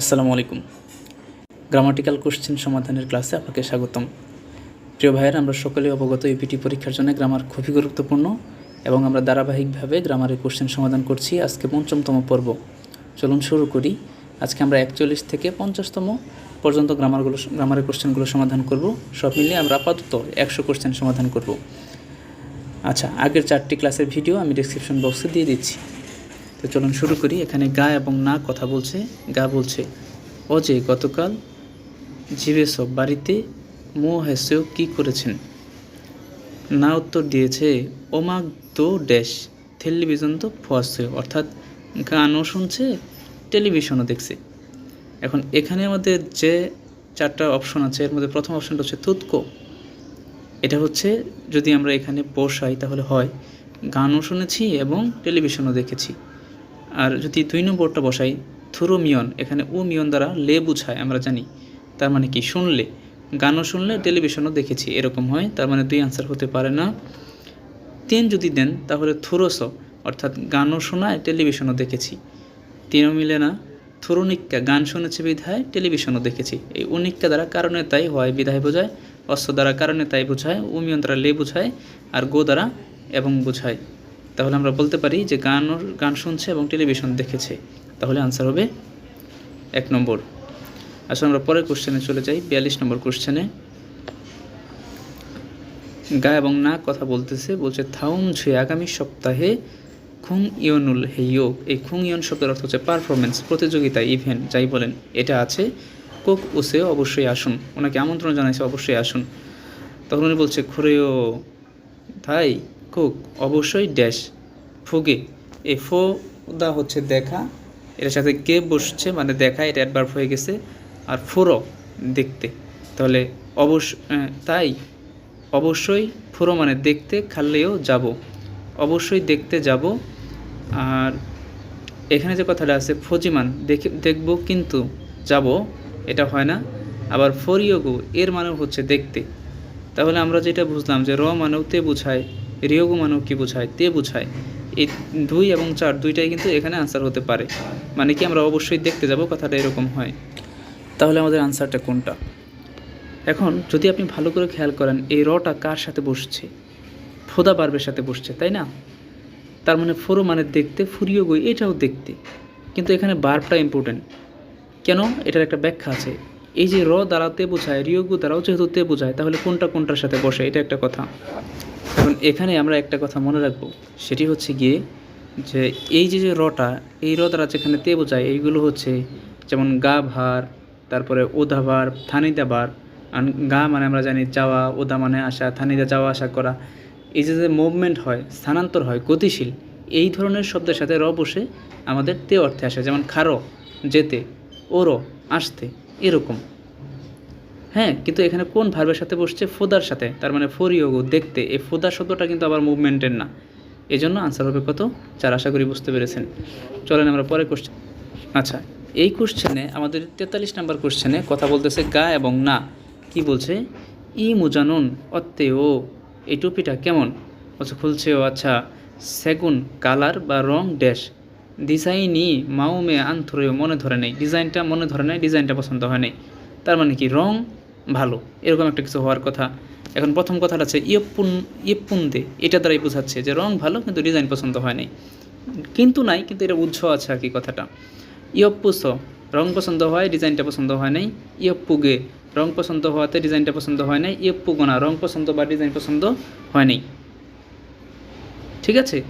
আসসালামু আলাইকুম। Grammatical question সমাধানের ক্লাসে আপনাকে স্বাগতম। প্রিয় ভাইয়ের, আমরা সকলে অবগত ইপিটি পরীক্ষার জন্য গ্রামার খুবই গুরুত্বপূর্ণ এবং আমরা ধারাবাহিকভাবে গ্রামারের কোশ্চেন সমাধান করছি আজকে পঞ্চমতম পর্ব। চলুন শুরু করি। আজকে আমরা একচল্লিশ থেকে পঞ্চাশতম পর্যন্ত গ্রামারগুলো গ্রামারের কোশ্চেনগুলো সমাধান করব। সব মিলিয়ে আমরা আপাতত একশো কোশ্চেন সমাধান করব। আচ্ছা আগের চারটি ক্লাসের ভিডিও আমি ডিসক্রিপশন বক্সে দিয়ে দিচ্ছি। তো চলুন শুরু করি। এখানে গা এবং না কথা বলছে, গা বলছে যে গতকাল জীবে সব বাড়িতে মো হেসেও কী করেছেন? না উত্তর দিয়েছে ওমাগ তো ড্যাশ, টেলিভিশন তো ফসে অর্থাৎ গানও শুনছে, টেলিভিশনও দেখছে। এখন এখানে আমাদের যে চারটা অপশন আছে, এর মধ্যে প্রথম অপশনটা হচ্ছে তুৎকো এটা হচ্ছে যদি আমরা এখানে বসাই তাহলে হয়, গানও শুনেছি এবং টেলিভিশনও দেখেছি। আর যদি দুই নম্বরটা বসাই, থুরো মিয়ন, এখানে ও মিয়ন দ্বারা লে বুঝায়, আমরা জানি। তার মানে কি? শুনলে। গানও শুনলে টেলিভিশনও দেখেছি, এরকম হয়। তার মানে দুই আনসার হতে পারে না। তিন যদি দেন, তাহলে থুরোস, অর্থাৎ গানও শোনায় টেলিভিশনও দেখেছি। তিনও মিলে না। থুরুনিক্কা গান শুনেছে বিধায় টেলিভিশনও দেখেছি। এই উনিক্কা দ্বারা কারণে তাই হয়, বিধায় বোঝায়। অস্ত্র দ্বারা কারণে তাই বোঝায় উমিয়ন দ্বারা লে বোঝায়, আর গো দ্বারা এবং বোঝায়। তাহলে আমরা বলতে পারি যে গান গান শুনছে এবং টেলিভিশন দেখেছে। তাহলে আনসার হবে এক নম্বর। আসলে আমরা পরের কোশ্চেনে চলে যাই, বিয়াল্লিশ নম্বর কোশ্চেনে গা এবং না কথা বলতেছে, বলছে থাউম ছুঁয়ে আগামী সপ্তাহে খুং ইয়নুল হেইও এই খুং ইয়ন শব্দের অর্থ হচ্ছে পারফরমেন্স প্রতিযোগিতা ইভেন্ট যাই বলেন, এটা আছে। কোক উসে অবশ্যই আসুন। ওনাকে আমন্ত্রণ জানাইছে, অবশ্যই আসুন। তখন উনি বলছে খুরেও তাই কোক, অবশ্যই ড্যাশ। ফুগে এই ফো দা হচ্ছে দেখা। এটার সাথে কে বসছে মানে দেখা, এটা অ্যাডভার্ব হয়ে গেছে। আর ফুরো, দেখতে। তাহলে অবশ্য তাই অবশ্যই ফুরো মানে দেখতে, খাললেও যাব। অবশ্যই দেখতে যাব। আর এখানে যে কথাটা আছে, ফজিমান, দেখে, দেখব কিন্তু যাব, এটা হয় না। আবার ফরিয়োগু, এর মানেও হচ্ছে দেখতে। তাহলে আমরা যেটা বুঝলাম যে র মানেও তে বুঝায়। রিয়োগু মানেও কি বুঝায়? তে বোঝায়। এই দুই এবং চার দুইটাই কিন্তু এখানে আনসার হতে পারে। মানে কি আমরা অবশ্যই দেখতে যাব কথাটা এরকম হয়। তাহলে আমাদের আনসারটা কোনটা? এখন যদি আপনি ভালো করে খেয়াল করেন, এই রটা কার সাথে বসছে? ফোদা বার্বের সাথে বসছে, তাই না? তার মানে ফোরো মানে দেখতে, ফুরিও গই, এটাও দেখতে। কিন্তু এখানে বার্বটা ইম্পর্টেন্ট কেন? এটার একটা ব্যাখ্যা আছে। এই যে র দ্বারা তে বোঝায় রিয়োগু দ্বারাও যেহেতু তে বোঝায়, তাহলে কোনটা কোনটার সাথে বসে? এটা একটা কথা। এখন এখানে আমরা একটা কথা মনে রাখব, সেটি হচ্ছে গিয়ে যে এই যে যে রটা, এই র যেখানে তে বোঝায় এইগুলো হচ্ছে যেমন গা ভার, তারপরে ওদা ভার, থানিদা বার আর গা মানে আমরা জানি যাওয়া ওদা মানে আসা, থানিদা যাওয়া, আসা করা। এই যে যে মুভমেন্ট হয়, স্থানান্তর হয়, গতিশীল, এই ধরনের শব্দের সাথে র বসে আমাদের তে অর্থে আসে, যেমন খারো, যেতে, ওরো, আসতে, এরকম। হ্যাঁ কিন্তু এখানে কোন ভার্বের সাথে বসছে? ফোদার সাথে। তার মানে ফোর ফরিয়োগো দেখতে। এই ফোদা শব্দটা কিন্তু আবার মুভমেন্টের না। এই জন্য আনসার হবে কত? চার। আশা করি বুঝতে পেরেছেন। চলেন আমরা পরে কোশ্চেন আচ্ছা এই কোশ্চেনে আমাদের তেতাল্লিশ নাম্বার কোশ্চেনে কথা বলতেছে গা এবং না। কি বলছে? ই মুজানুন অত্তে ও। এই টুপিটা কেমন? আচ্ছা খুলছে ও আচ্ছা। সেগুন, কালার বা রং ড্যাশ। ডিজাইনই মাউমে আনথরেও মনে ধরে নেই। ডিজাইনটা মনে ধরে নেই, ডিজাইনটা পছন্দ হয় নাই। তার মানে কি, রং ভালো, এরকম একটা কিছু হওয়ার কথা। এখন প্রথম কথাটা আছে ইয়পুন ইয়পুন্দে এটা দ্বারাই বোঝাচ্ছে যে রং ভালো কিন্তু ডিজাইন পছন্দ হয় নাই। কিন্তু নাই, কিন্তু এটা উৎস আছে আর কি কথাটা। ইয়প্পুস রং পছন্দ হয়, ডিজাইনটা পছন্দ হয় নাই। ইয়প্পুগে রং পছন্দ হওয়াতে ডিজাইনটা পছন্দ হয় নাই। ইয়প্পুগোনা রং পছন্দ বা ডিজাইন পছন্দ হয় নাই। ঠিক আছে?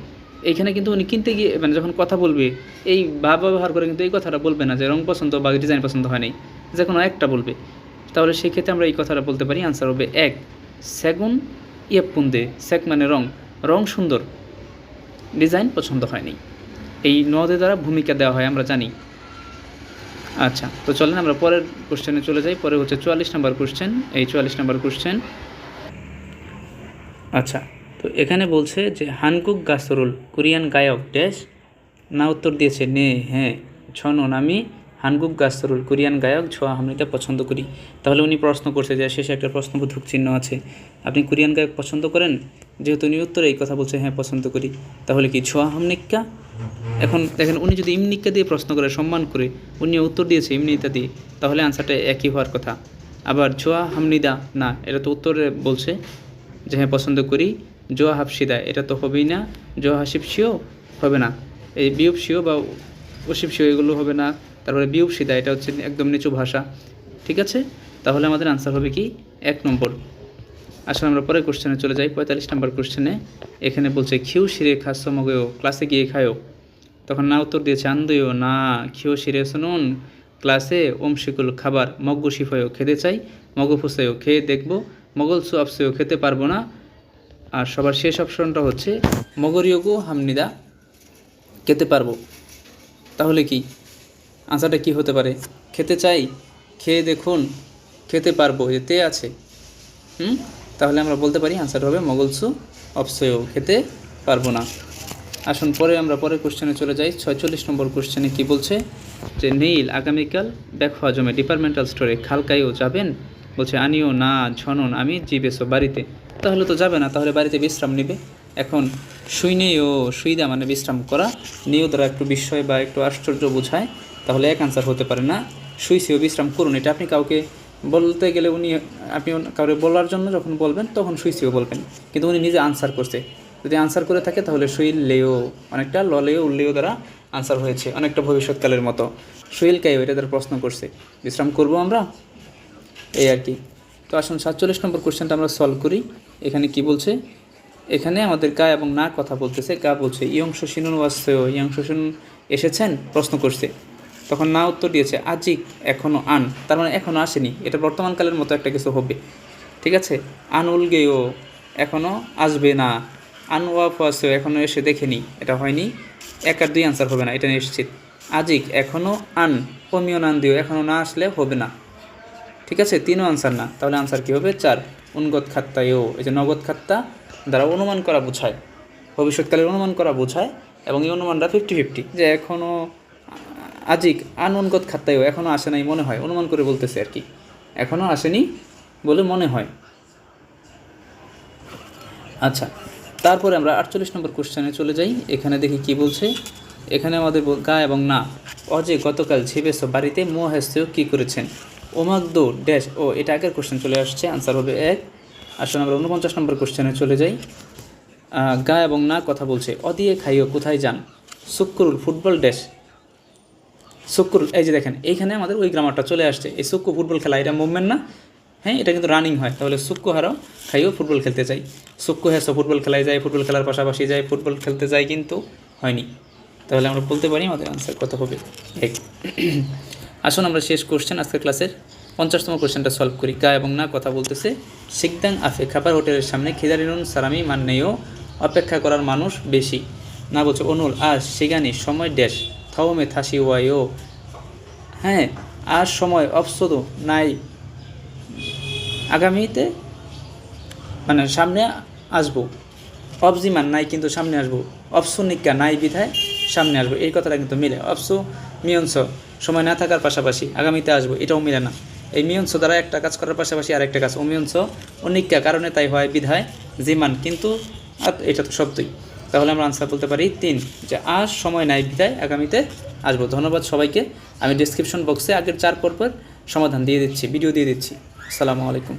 এইখানে কিন্তু উনি কিনতে গিয়ে মানে যখন কথা বলবে, এই বা ব্যবহার করে কিন্তু এই কথাটা বলবে না যে রং পছন্দ বা ডিজাইন পছন্দ হয় নাই। যে কোনো একটা বলবে। তাহলে সেক্ষেত্রে আমরা এই কথাটা বলতে পারি আনসার হবে এক, সেগুন ইয়েপুন্দে সেক মানে রং রং সুন্দর ডিজাইন পছন্দ হয়নি। এই নদের দ্বারা ভূমিকা দেওয়া হয়, আমরা জানি। আচ্ছা তো চলেন আমরা পরের কোশ্চেনে চলে যাই, পরে হচ্ছে চুয়াল্লিশ নাম্বার কোশ্চেন এই চুয়াল্লিশ নাম্বার কোশ্চেন আচ্ছা তো এখানে বলছে যে, হানকুক গাসরুল কোরিয়ান গায়ক ড্যাশ না, উত্তর দিয়েছে, নে হ্যাঁ ছনন, আমি হানকুক গাসরুল কোরিয়ান গায়ক, ছোয়া হামনিটা পছন্দ করি। তাহলে উনি প্রশ্ন করছে যে, শেষে একটা প্রশ্নবোধক চিহ্ন আছে। আপনি কোরিয়ান গায়ক পছন্দ করেন? যেহেতু উনি উত্তরে এই কথা বলছে হ্যাঁ পছন্দ করি। তাহলে কি ছোয়া হামনিকা এখন দেখেন, উনি যদি ইমনিকা দিয়ে প্রশ্ন করে, সম্মান করে উনি উত্তর দিয়েছে ইমনিতা দিয়ে, তাহলে আনসারটা একই হওয়ার কথা। আবার জোয়া হামনিদা, না, এটা তো উত্তরে বলছে যে হ্যাঁ পছন্দ করি। জোয়া হাফসিদা এটা তো হবেই না। জোয়া হাসিপসিও হবে না। এই বিউপসিও বা ওসিপসিও এগুলো হবে না। তারপরে বিউপসিদা এটা হচ্ছে একদম নিচু ভাষা। ঠিক আছে? তাহলে আমাদের আনসার হবে কি? এক নম্বর। আসলে আমরা পরের কোশ্চেনে চলে যাই, পঁয়তাল্লিশ নম্বর কোশ্চেনে এখানে বলছে, খিউ শিরে খাস্য মগেও ক্লাসে গিয়ে খায়ও তখন না উত্তর দিয়েছে আন্দইও না খিও শিরে শুনুন ক্লাসে ওম শিকুল খাবার, মগ্গু শিফায়ও খেতে চাই মগু ফুসাইও খেয়ে দেখব, মগল সু আপসেও খেতে পারব না। আর সবার শেষ অপশনটা হচ্ছে মগরিয়োগু হামনিদা, খেতে পারব। তাহলে কি? আনসারটা কি হতে পারে? খেতে চাই? খেয়ে দেখুন, খেতে পারব, এতে আছে। হুম? তাহলে আমরা বলতে পারি আনসার হবে মগলসু অপসেও খেতে পারব না। আসুন, পরে আমরা পরের কোশ্চেনে চলে যাই। ছয়চল্লিশ নম্বর কোশ্চেনে কি বলছে? যে নীল আগামীকাল ব্যাক হজমে ডিপার্টমেন্টাল স্টোরে খালকাইও যাবেন? বলছে, আনিও না, ঝনন, আমি জিবেছো বাড়িতে। তাহলে তো যাবে না, তাহলে বাড়িতে বিশ্রাম নেবে। এখন শুইনেও সুইদা মানে বিশ্রাম করা। নিয়েও তারা একটু বিস্ময় বা একটু আশ্চর্য বোঝায়। তাহলে এক আনসার হতে পারে না। শুইছেও বিশ্রাম করুন, এটা আপনি কাউকে বলতে গেলে উনি, আপনি কাউকে বলার জন্য যখন বলবেন, তখন সুইসিও বলবেন। কিন্তু উনি নিজে আনসার করছে। যদি আনসার করে থাকে, তাহলে সুইল লেও, অনেকটা ললেও উল্লেও দ্বারা আনসার হয়েছে, অনেকটা ভবিষ্যৎকালের মতো। সুইল কাইও এটা দ্বারা প্রশ্ন করছে। বিশ্রাম করব আমরা? এই আর কি। তো আসুন, সাতচল্লিশ নম্বর কোশ্চেনটা আমরা সলভ করি। এখানে কি বলছে? এখানে আমাদের গা এবং না কথা বলতেছে। গা বলছে ইয়ংশ সিনুন ওয়াসেও ইয়ংশ সিনুন এসেছেন? প্রশ্ন করছে। তখন না উত্তর দিয়েছে, আজিক এখনও আন। তার মানে এখনও আসেনি। এটা বর্তমানকালের মতো একটা কিছু হবে। ঠিক আছে? আন উলগেও এখনও আসবে না। আন ওয়াফ আসেও এখনও এসে দেখেনি। এটা হয়নি। এক আর দুই আনসার হবে না, এটা নিশ্চিত। আজিক এখনও আন। অমিও নান দিও এখনও না আসলে হবে না। ঠিক আছে? তিনও আনসার না। তাহলে আনসার কী হবে? চার। উনগত খাত্তায়ও। এই যে নগদ খাত্তা দ্বারা অনুমান করা বোঝায়। ভবিষ্যৎকালের অনুমান করা বোঝায় এবং এই অনুমানটা ফিফটি ফিফটি যে এখনও আজিক আনগত খাত্তায়ও এখনও আসে নাই মনে হয়। অনুমান করে বলতেছে আর কি। এখনও আসেনি বলে মনে হয়। আচ্ছা তারপরে আমরা আটচল্লিশ নম্বর কোশ্চেনে চলে যাই। এখানে দেখি কি বলছে? এখানে আমাদের গা এবং না। অজে গতকাল ঝিবেছ বাড়িতে মো হাসতেও কী করেছেন? ওমাগদ ড্যাশ, ও, এটা আগের কোশ্চেন চলে আসছে। আনসার হবে এক। আসলে আমরা উনপঞ্চাশ নম্বর কোশ্চেনে চলে যাই। গা এবং না কথা বলছে। অদিয়ে খাইও কোথায় যান? শুক্রুল ফুটবল ড্যাশ। শুক্রুল এই যে দেখেন, এইখানে আমাদের ওই গ্রামারটা চলে আসছে। এই সুক্কু ফুটবল খেলা, এটা মুভমেন্ট না? হ্যাঁ এটা কিন্তু রানিং হয়। তাহলে সুক্কু হারাও, খাইও ফুটবল খেলতে চাই। সুক্কু হ্যাঁ ফুটবল খেলায় যায়, ফুটবল খেলার পাশাপাশি যায়, ফুটবল খেলতে যায় কিন্তু হয়নি। তাহলে আমরা বলতে পারি আমাদের আনসার কত হবে? এক। আসুন আমরা শেষ কোশ্চেন আজকের ক্লাসের পঞ্চাশতম কোশ্চেনটা সলভ করি। গা এবং না কথা বলতেছে, সিকদাং আফে খাবার হোটেলের সামনে খিদারিনুন সারামি মান্নেও অপেক্ষা করার মানুষ বেশি। না বলছে, অনুল, আজ সেগানি সময় ড্যাশ থাওমে থাসি ওয়াইও হ্যাঁ আর সময় অপসদ নাই। আগামীতে মানে সামনে আসব। অবজিমান নাই, কিন্তু সামনে আসব। অপসনিকা নাই বিধায় সামনে আসব। এই কথাটা কিন্তু মিলে। অপসু মিয়ংস, সময় না থাকার পাশাপাশি আগামীতে আসব, এটাও মিলে না। এই মিয়ংস দ্বারা একটা কাজ করার পাশাপাশি আর একটা কাজ। অমিয়ংস অনিকা কারণে তাই হয় বিধায় জিমান কিন্তু এটা তো শব্দই তাহলে আমরা আনসার বলতে পারি তিন, যে আর সময় নাই বিদায়, আগামীতে আসব। ধন্যবাদ সবাইকে। আমি ডিসক্রিপশন বক্সে আগের চার পর্বের সমাধান দিয়ে দিচ্ছি ভিডিও দিয়ে দিচ্ছি। আসসালামু আলাইকুম।